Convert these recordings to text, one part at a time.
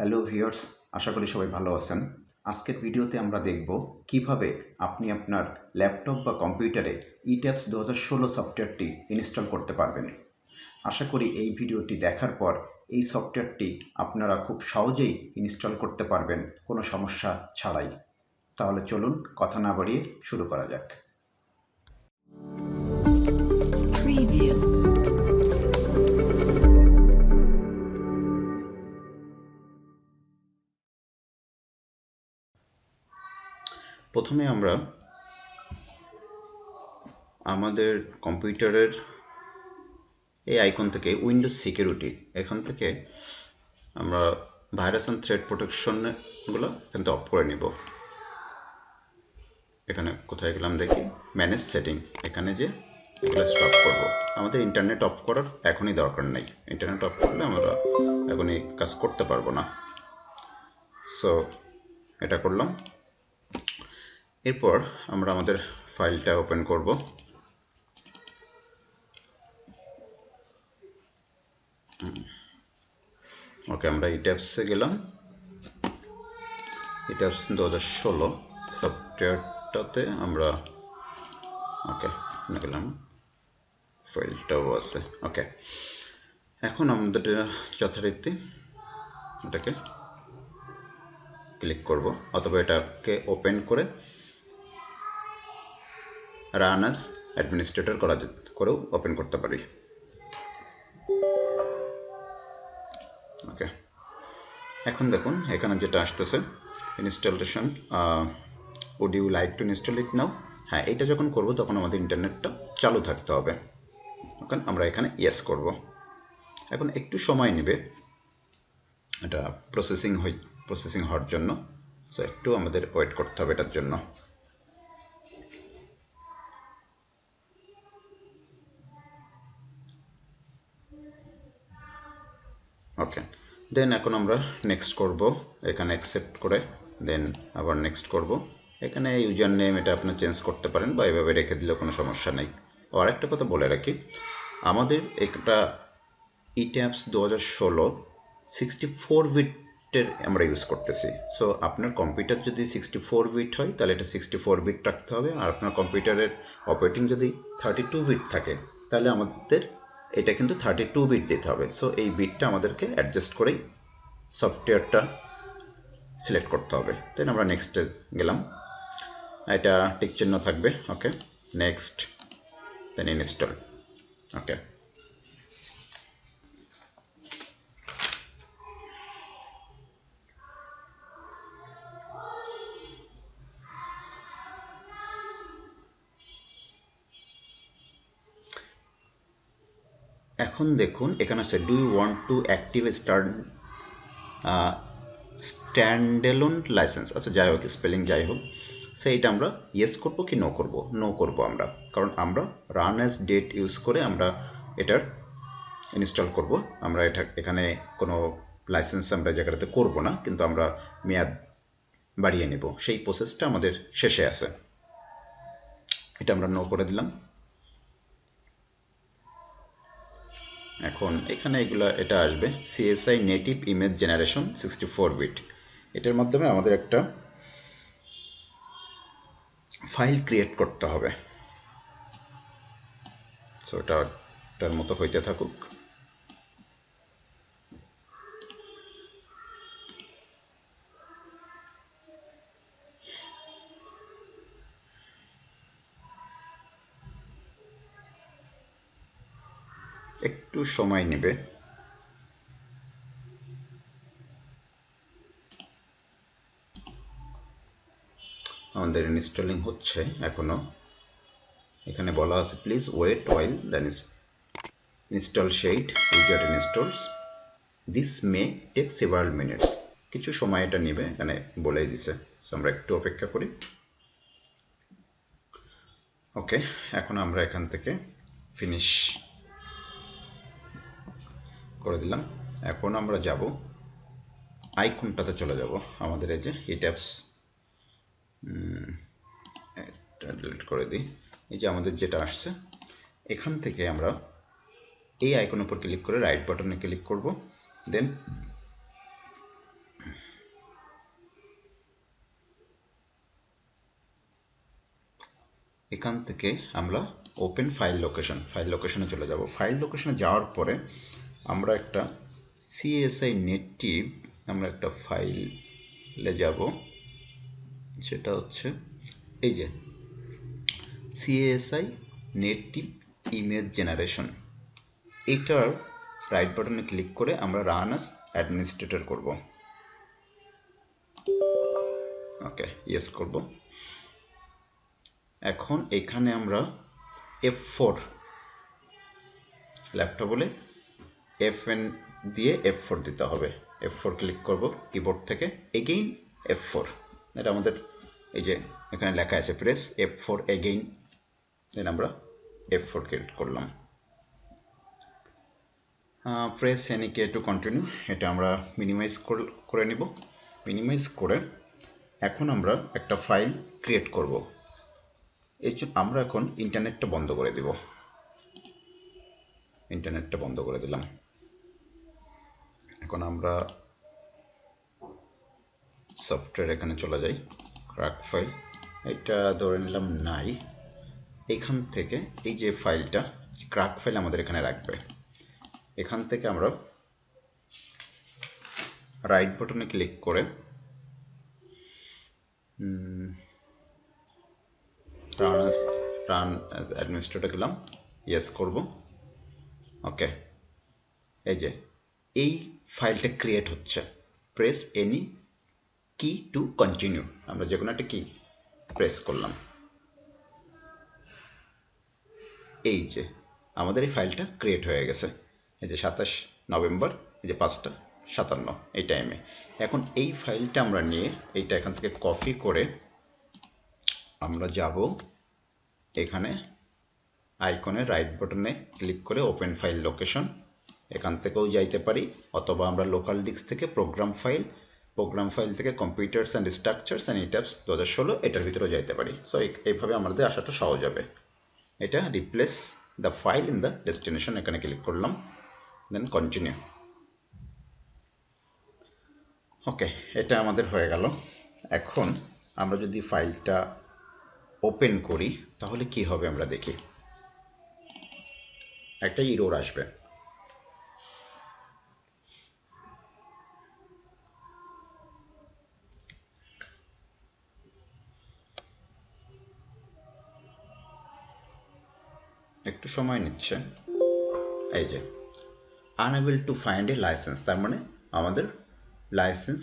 Hello viewers, আশা করি সবাই ভালো আছেন। আজকের ভিডিওতে আমরা দেখব কীভাবে আপনি আপনার ল্যাপটপ বা কম্পিউটারে ইট্যাপস দু হাজার ষোলো সফটওয়্যারটি ইনস্টল করতে পারবেন। আশা করি এই ভিডিওটি দেখার পর এই সফটওয়্যারটি আপনারা খুব সহজেই ইনস্টল করতে পারবেন, কোনো সমস্যা ছাড়াই। তাহলে চলুন কথা না বাড়িয়ে শুরু করা যাক। প্রথমে আমরা আমাদের কম্পিউটারের এই আইকন থেকে উইন্ডোজ সিকিউরিটি, এখান থেকে আমরা ভাইরাস অ্যান্ড থ্রেড প্রোটেকশনগুলো থেকে অফ করে নিব। এখানে কোথায় গেলাম দেখি? ম্যানেজ সেটিং, এখানে যে এগুলো স্টপ করব। আমাদের ইন্টারনেট অফ করার এখনই দরকার নেই। ইন্টারনেট অফ করলে আমরা এখনই কাজ করতে পারব না। সো এটা করলাম। এরপর আমরা আমাদের ফাইলটা ওপেন করব। ওকে, আমরা এই ট্যাপসে গেলাম। এই ট্যাপস দু হাজার ষোলো সফটওয়্যারটাতে আমরা, ওকে গেলাম। ফাইলটাও আছে, ওকে। এখন আমাদের যথারীতি এটাকে ক্লিক করব, অথবা এটাকে ওপেন করে রান অ্যাডমিনিস্ট্রেটর করা করেও ওপেন করতে পারি। ওকে। এখন দেখুন, এখানে যেটা আসতেছে, installation would you like to install it now হ্যাঁ এটা যখন করব তখন আমাদের ইন্টারনেটটা চালু থাকতে হবে। ওকে, আমরা এখানে ইয়েস করব। এখন একটু সময় নেবে। এটা প্রসেসিং হই প্রসেসিং হওয়ার জন্য। সো একটু আমাদের ওয়েট করতে হবে এটার জন্য। ওকে দেন এখন আমরা নেক্সট করব। এখানে অ্যাকসেপ্ট করে দেন আবার নেক্সট করব। এখানে ইউজার নেম এটা আপনি চেঞ্জ করতে পারেন বা এভাবে রেখে দিলেও কোনো সমস্যা নেই। ও আরেকটা কথা বলে রাখি, আমাদের একটা ইট্যাপস দু হাজার ষোলো সিক্সটি ফোর বিটের আমরা ইউজ করতেছি। সো আপনার কম্পিউটার যদি সিক্সটি ফোর বিট হয়, তাহলে এটা সিক্সটি ফোর বিট রাখতে হবে। আর আপনার কম্পিউটারের অপারেটিং যদি থার্টি টু বিট থাকে, তাহলে আমাদের এটা কিন্তু থার্টি টু বিট দিতে হবে। সো এই বিটটা আমাদেরকে অ্যাডজাস্ট করেই সফটওয়্যারটা সিলেক্ট করতে হবে। দেন আমরা নেক্সটে গেলাম। এটা টিক চিহ্ন থাকবে। ওকে নেক্সট দেন ইনস্টল ওকে এখন দেখুন, এখানে আছে do you want to active start standalone license আচ্ছা যাই হোক স্পেলিং যাই হোক, সেইটা আমরা ইয়েস করব কি নো করব? নো করব আমরা, কারণ আমরা রান অ্যাজ ডেট ইউজ করে আমরা এটার ইনস্টল করব। আমরা এটা, এখানে কোনো লাইসেন্স আমরা জায়গাটাতে করব না, কিন্তু আমরা মেয়াদ বাড়িয়ে নেব। সেই প্রসেসটা আমাদের শেষে আছে। এটা আমরা নো করে দিলাম। এখন এখানে এগুলো, এটা আসবে। CSI native image generation sixty four bit এটার মাধ্যমে আমাদের একটা ফাইল ক্রিয়েট করতে হবে। সো এটা মতো হইতে থাকুক। একটু সময় নেবে। আমাদের ইনস্টলিং হচ্ছে এখনও। এখানে বলা আছে please wait while then install shield wizard installs this may take several minutes কিছু সময় এটা নেবে, এখানে বলেই দিছে। সো আমরা একটু অপেক্ষা করি। ওকে এখন আমরা এখান থেকে ফিনিশ করে দিলাম। এখন আমরা যাব। আইকনটাতে চলে যাব আমাদের এই যে এই ট্যাপস ডিলিট করে দিই। এই যে আমাদের যেটা আসছে, এখান থেকে আমরা এই আইকনের উপর ক্লিক করে রাইট বাটনে ক্লিক করব। দেন এখান থেকে আমরা ওপেন ফাইল লোকেশন ফাইল লোকেশনে চলে যাব। ফাইল লোকেশনে যাওয়ার পরে আমরা একটা সিএসআই নেটিভ আমরা একটা ফাইলে যাব। সেটা হচ্ছে, এই যে সিএসআই নেটিভ ইমেজ জেনারেশন এটার রাইট বাটনে ক্লিক করে আমরা রান আস অ্যাডমিনিস্ট্রেটর করব। ওকে ইয়েস করব। এখন এখানে আমরা এফ ফোর ল্যাপটপ বলে এফ এন দিয়ে এফ ফোর দিতে হবে। এফ ফোর ক্লিক করব কিবোর্ড থেকে। এগেইন এফ ফোর এটা আমাদের এই যে এখানে লেখা আছে press F four again then আমরা এফ ফোর ক্লিক করলাম। Press any key to continue এটা আমরা মিনিমাইজ করে নিব। মিনিমাইজ করে এখন আমরা একটা ফাইল ক্রিয়েট করব। এই জন্য আমরা এখন ইন্টারনেটটা বন্ধ করে দিব। ইন্টারনেটটা বন্ধ করে দিলাম। এখন আমরা সফটওয়্যার এখানে চলে যাই ক্র্যাক ফাইল এটা ধরে নিলাম নাই। এখান থেকে এই যে ফাইলটা ক্র্যাক ফাইল আমাদের এখানে রাখবে। এখান থেকে আমরা রাইট বাটনে ক্লিক করে রান রান অ্যাডমিনিস্ট্রেটর গেলাম ইয়েস করব। ওকে এই যে, এই ফাইলটা ক্রিয়েট হচ্ছে। Press any key to continue আমরা যে কোনো একটা কি প্রেস করলাম। এই যে, আমাদের এই ফাইলটা ক্রিয়েট হয়ে গেছে। এই যে সাতাশ নভেম্বর, এই যে পাঁচটা, সাতান্ন, এই টাইমে এখন এই ফাইলটা আমরা নিয়ে এইটা এখান থেকে কপি করে আমরা যাব এখানে আইকনে রাইট বাটনে ক্লিক করে ওপেন ফাইল লোকেশন এখান থেকেও যাইতে পারি, অথবা আমরা লোকাল ডিস্ক থেকে প্রোগ্রাম ফাইল প্রোগ্রাম ফাইল থেকে computers and structures and ETABS দু হাজার ষোলো, এটার ভিতরেও যাইতে পারি। সো এইভাবে আমাদের আসাটা সহজ হবে। এটা replace the file in the destination এখানে ক্লিক করলাম দেন কন্টিনিউ ওকে এটা আমাদের হয়ে গেল। এখন আমরা যদি ফাইলটা ওপেন করি, তাহলে কি হবে আমরা দেখি। একটা ইরোর আসবে। একটু সময় নিচ্ছে। এই যে unable to find a license তার মানে আমাদের লাইসেন্স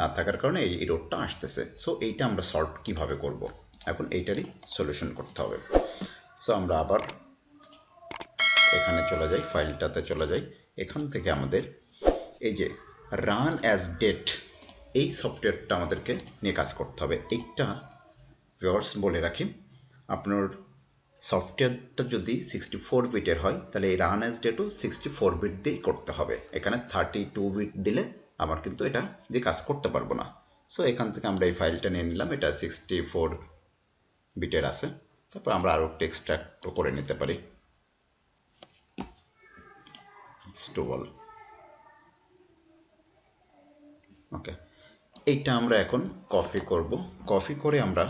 না থাকার কারণে এই রোডটা আসতেছে। সো এইটা আমরা সলভ কীভাবে করব? এখন এইটারই সলিউশন করতে হবে। সো আমরা আবার এখানে চলে যাই ফাইলটাতে চলে যাই। এখান থেকে আমাদের এই যে রান অ্যাজ ডেট এই সফটওয়্যারটা আমাদেরকে নিয়ে কাজ করতে হবে। এইটা ভিওর্স বলে রাখি। আপনার সফটওয়্যারটা যদি সিক্সটি ফোর বিটের হয়, তাহলে এই রান অ্যাজ ডেটও সিক্সটি ফোর বিট দিয়েই করতে হবে। এখানে থার্টি টু বিট দিলে আমার কিন্তু এটা দিয়ে কাজ করতে পারব না। সো এখান থেকে আমরা এই ফাইলটা নিয়ে নিলাম, এটা সিক্সটি ফোর বিটের আছে। তারপর আমরা আরও একটু এক্সট্রাক্টও করে নিতে পারি। স্টোবল ওকে এইটা আমরা এখন কপি করব। কপি করে আমরা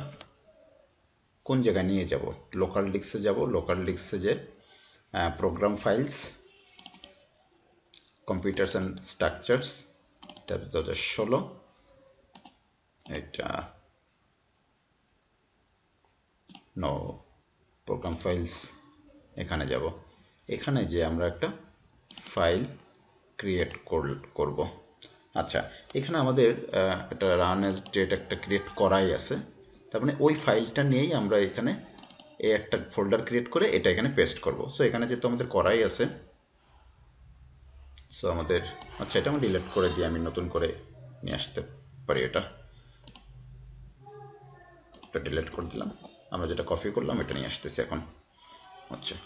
কোন জায়গায় নিয়ে যাব? লোকাল ডিস্কে যাব লোকাল ডিস্কে যে program files computers and structures এটা দু হাজার ষোলো, এটা নো প্রোগ্রাম ফাইলস এখানে যাব। এখানে যে আমরা একটা ফাইল ক্রিয়েট করব। আচ্ছা এখানে আমাদের একটা রান এস ডেট একটা ক্রিয়েট করাই আছে। তার মানে ওই ফাইলটা নিয়েই আমরা এখানে এই একটা ফোল্ডার ক্রিয়েট করে এটা এখানে পেস্ট করব। সো এখানে যেহেতু আমাদের করাই আছে সো আমাদের আচ্ছা এটা আমি ডিলেট করে দিয়ে আমি নতুন করে নিয়ে আসতে পারি এটা। এটা ডিলেট করে দিলাম। আমরা যেটা কপি করলাম, এটা নিয়ে আসতেছি এখন। আচ্ছা।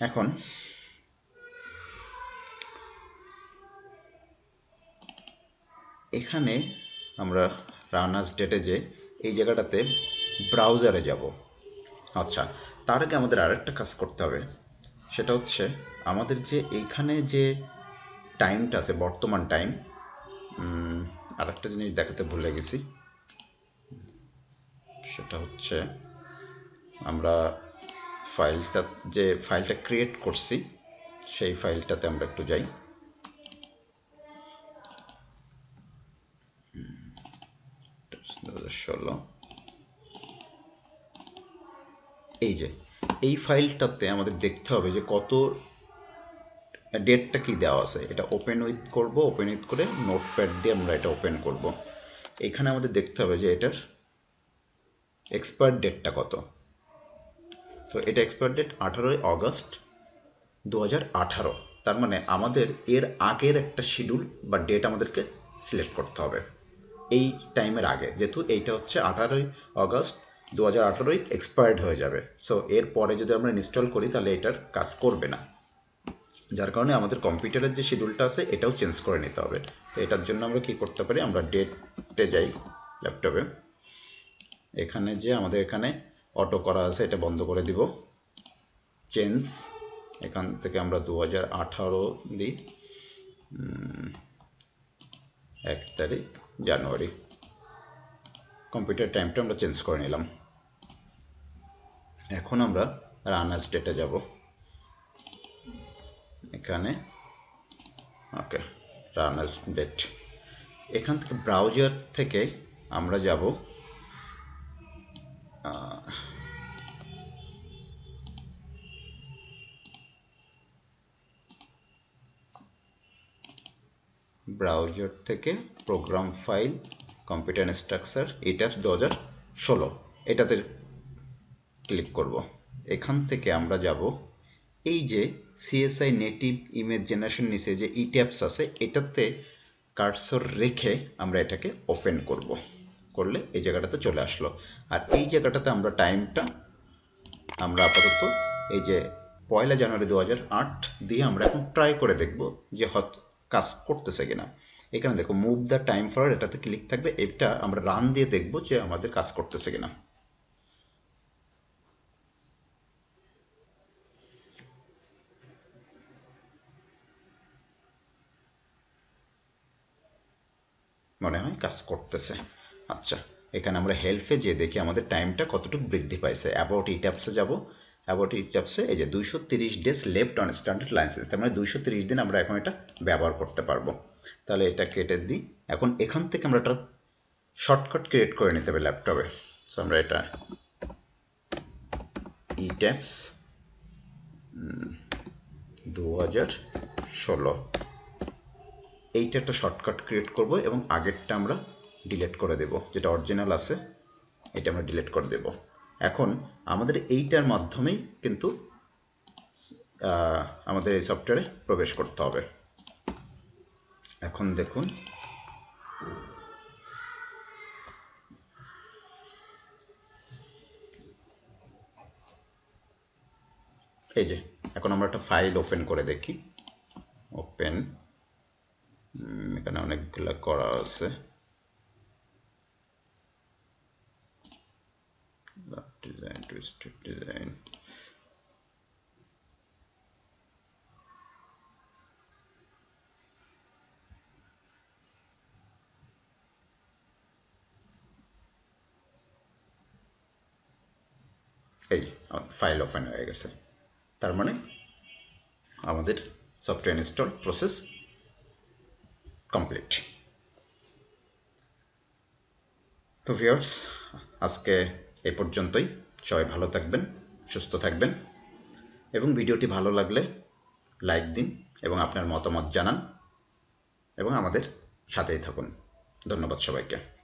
এখন এখানে আমরা রানার্স ডেটে যে এই জায়গাটাতে ব্রাউজারে যাব। আচ্ছা তার আগে আমাদের আরেকটা কাজ করতে হবে। সেটা হচ্ছে আমাদের যে এইখানে যে টাইমটা আছে, বর্তমান টাইম আরেকটা জিনিস দেখাতে ভুলে গেছি। সেটা হচ্ছে আমরা ফাইলটা, যে ফাইলটা ক্রিয়েট করছি, সেই ফাইলটাতে আমরা একটু যাই দু হাজার ষোলো। এই যে, এই ফাইলটাতে আমাদের দেখতে হবে যে কত, ডেটটা কি দেওয়া আছে। এটা ওপেন উইথ করব ওপেন উইথ করে নোটপ্যাড দিয়ে আমরা এটা ওপেন করব। এখানে আমাদের দেখতে হবে যে এটার এক্সপায়ার ডেটটা কত। তো এটা এক্সপায়ার ডেট আঠারোই আগস্ট দু তার মানে আমাদের এর আগের একটা শিডিউল বা ডেট আমাদেরকে সিলেক্ট করতে হবে। এই টাইমের আগে। যেহেতু এইটা হচ্ছে আঠারোই আগস্ট দু হাজার আঠারোই এক্সপায়ার্ড হয়ে যাবে। সো এর পরে যদি আমরা ইনস্টল করি, তাহলে এটার কাজ করবে না। যার কারণে আমাদের কম্পিউটারের যে শিডিউলটা আছে, এটাও চেঞ্জ করে নিতে হবে। তো এটার জন্য আমরা কি করতে পারি? আমরা ডেটে যাই ল্যাপটপে এখানে যে আমাদের এখানে অটো করা আছে, এটা বন্ধ করে দিব। চেঞ্জ এখান থেকে আমরা দু হাজার আঠারো দিই এক তারিখ। জানুয়ারি। কম্পিউটার টাইমটা আমরা চেঞ্জ করে নিলাম। এখন আমরা রানার্স ডেটে যাব। এখানে, ওকে রানার্স ডেট এখান থেকে ব্রাউজার থেকে আমরা যাব ব্রাউজার থেকে program file, computer and structure ETABS দু হাজার ষোলো। এটাতে ক্লিক করব। এখান থেকে আমরা যাব। এই যে সিএসআই নেটিভ ইমেজ জেনারেশন নিচে যে ই ট্যাপস আছে, এটাতে কার্সর রেখে আমরা এটাকে ওপেন করব। করলে এই জায়গাটাতে চলে আসলো। আর এই জায়গাটাতে আমরা টাইমটা আমরা আপাতত এই যে পয়লা জানুয়ারি দু হাজার আট দিয়ে আমরা এখন ট্রাই করে দেখব যে হত কাজ করতেছে কিনা। এখানে দেখো মুভ দ্য টাইম ফর এটাতে ক্লিক থাকবে, এটা আমরা রান দিয়ে দেখব যে আমাদের কাজ করতেছে কিনা। মনে হয় কাজ করতেছে। আচ্ছা এখানে আমরা হেল্পে যে দেখি আমাদের টাইমটা কতটুকু বৃদ্ধি পাইছে। অ্যাবাউট ই ট্যাপসে যাব। অ্যাবাউট ইট ট্যাপসে এই যে দুইশো তিরিশ days left on standard license তার মানে দুইশো তিরিশ দিন আমরা এখন এটা ব্যবহার করতে পারব। তাহলে এটা কেটে দিই। এখন এখান থেকে আমরা একটা শর্টকাট ক্রিয়েট করে নিতে হবে ল্যাপটপে সো আমরা এটা ই ট্যাপস দু হাজার ষোলো। এইটা একটা শর্টকাট ক্রিয়েট করব এবং আগেরটা আমরা ডিলিট করে দেব। যেটা অরিজিনাল আছে, এটা আমরা ডিলেট করে দেব। এখন আমাদের এইটার মাধ্যমেই কিন্তু আমাদের এই সফটওয়্যারে প্রবেশ করতে হবে। এখন দেখুন। এই যে, এখন আমরা একটা ফাইল ওপেন করে দেখি। ওপেন। এখানে অনেকগুলো করা আছে। ডিজাইন টুইস্টেড ডিজাইন এই ফাইল ওপেন হয়ে গেছে। তার মানে আমাদের সফটওয়্যার ইনস্টল প্রসেস কমপ্লিট তো ভিউয়ার্স আজকে এই পর্যন্তই। সবাই ভালো থাকবেন, সুস্থ থাকবেন এবং ভিডিওটি ভালো লাগলে লাইক দিন এবং আপনার মতামত জানান এবং আমাদের সাথেই থাকুন। ধন্যবাদ সবাইকে।